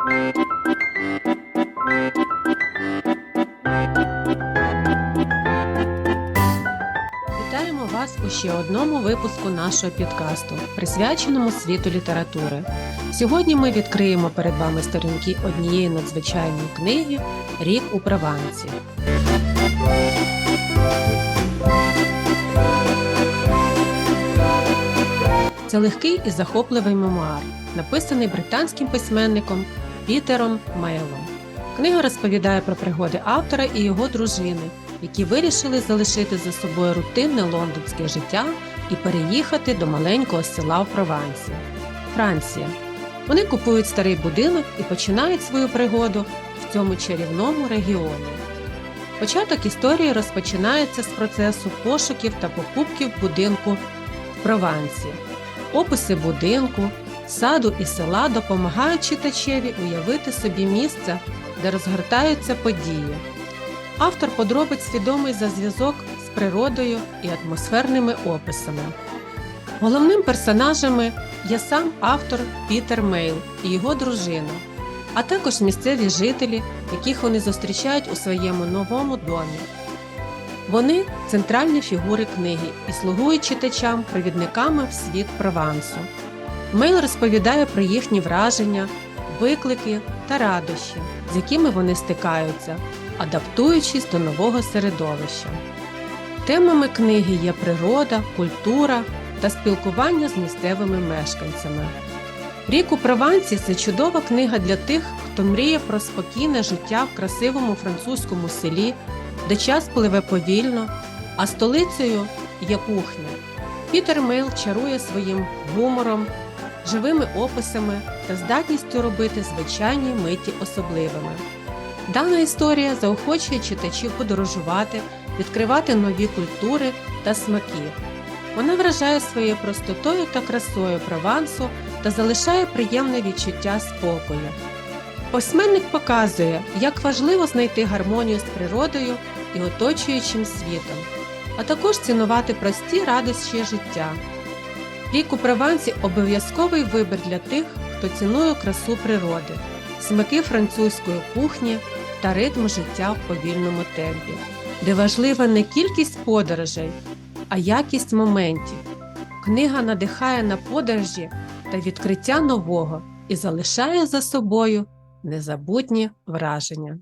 Вітаємо вас у ще одному випуску нашого підкасту, присвяченому світу літератури. Сьогодні ми відкриємо перед вами сторінки однієї надзвичайної книги Рік у Провансі. Це легкий і захопливий мемуар, написаний британським письменником Пітером Мейлом. Книга розповідає про пригоди автора і його дружини, які вирішили залишити за собою рутинне лондонське життя і переїхати до маленького села в Провансі. Франція. Вони купують старий будинок і починають свою пригоду в цьому чарівному регіоні. Початок історії розпочинається з процесу пошуків та покупків будинку в Провансі. Описи будинку, саду і села допомагають читачеві уявити собі місце, де розгортаються події. Автор подробиць відомий за зв'язок з природою і атмосферними описами. Головним персонажами є сам автор Пітер Мейл і його дружина, а також місцеві жителі, яких вони зустрічають у своєму новому домі. Вони центральні фігури книги і слугують читачам провідниками в світ Провансу. Мейл розповідає про їхні враження, виклики та радощі, з якими вони стикаються, адаптуючись до нового середовища. Темами книги є природа, культура та спілкування з місцевими мешканцями. Рік у Провансі це чудова книга для тих, хто мріє про спокійне життя в красивому французькому селі, де час пливе повільно, а столицею є кухня. Пітер Мейл чарує своїм гумором, живими описами та здатністю робити звичайні миті особливими. Дана історія заохочує читачів подорожувати, відкривати нові культури та смаки. Вона вражає своєю простотою та красою Провансу та залишає приємне відчуття спокою. Письменник показує, як важливо знайти гармонію з природою і оточуючим світом, а також цінувати прості радощі життя. Рік у Провансі обов'язковий вибір для тих, хто цінує красу природи, смаки французької кухні та ритм життя в повільному темпі, де важлива не кількість подорожей, а якість моментів. Книга надихає на подорожі та відкриття нового і залишає за собою незабутні враження.